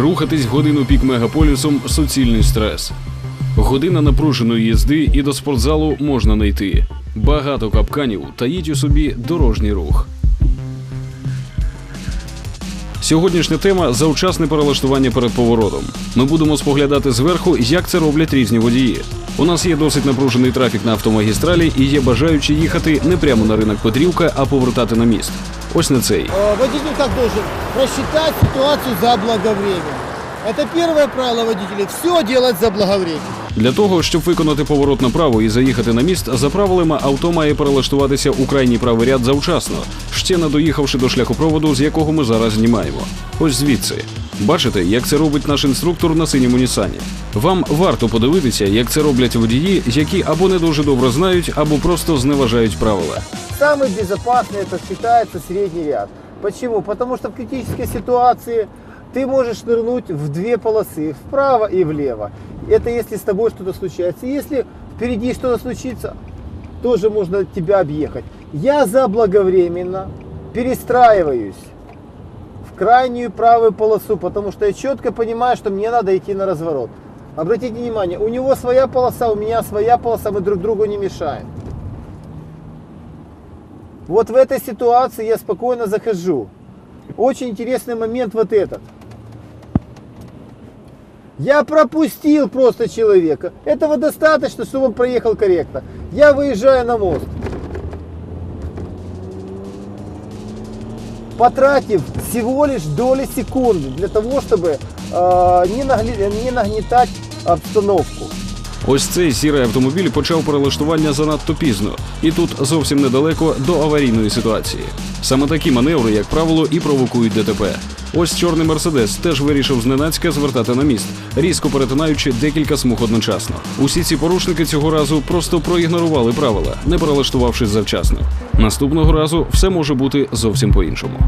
Рухатись годину пік мегаполісом суцільний стрес. Година напруженої їзди і до спортзалу можна не йти. Багато капканів таїть у собі дорожній рух. Сьогоднішня тема завчасне перелаштування перед поворотом. Ми будемо споглядати зверху, як це роблять різні водії. У нас є досить напружений трафік на автомагістралі і є бажаючі їхати не прямо на ринок Петрівка, а повертати на міст. Ось на цей. Э, Водитель как должен просчитать ситуацию заблаговременно. Это первое правило водителей. Все делать заблаговременно. Для того, щоб виконати поворот направо і заїхати на міст, за правилами авто має перелаштуватися у крайній правий ряд завчасно, ще не доїхавши до шляхопроводу, з якого ми зараз знімаємо. Ось звідси. Бачите, як це робить наш інструктор на синьому Нісані. Вам варто подивитися, як це роблять водії, які або не дуже добре знають, або просто зневажають правила. Самый безопасный это считается средний ряд. Почему? Потому что в критической ситуации ты можешь нырнуть в две полосы, вправо и влево. Это если с тобой что-то случается. Если впереди что-то случится, тоже можно тебя объехать. Я заблаговременно перестраиваюсь в крайнюю правую полосу, потому что я четко понимаю, что мне надо идти на разворот. Обратите внимание, у него своя полоса, у меня своя полоса, мы друг другу не мешаем. Вот в этой ситуации я спокойно захожу. Очень интересный момент вот этот. Я пропустил просто человека. Этого достаточно, чтобы он проехал корректно. Я выезжаю на мост. Потратив всего лишь доли секунды для того, чтобы э, не, нагли- не нагнетать обстановку. Ось цей сірий автомобіль почав перелаштування занадто пізно, і тут зовсім недалеко до аварійної ситуації. Саме такі маневри, як правило, і провокують ДТП. Ось чорний мерседес теж вирішив зненацька звертати на міст, різко перетинаючи декілька смуг одночасно. Усі ці порушники цього разу просто проігнорували правила, не перелаштувавшись завчасно. Наступного разу все може бути зовсім по-іншому.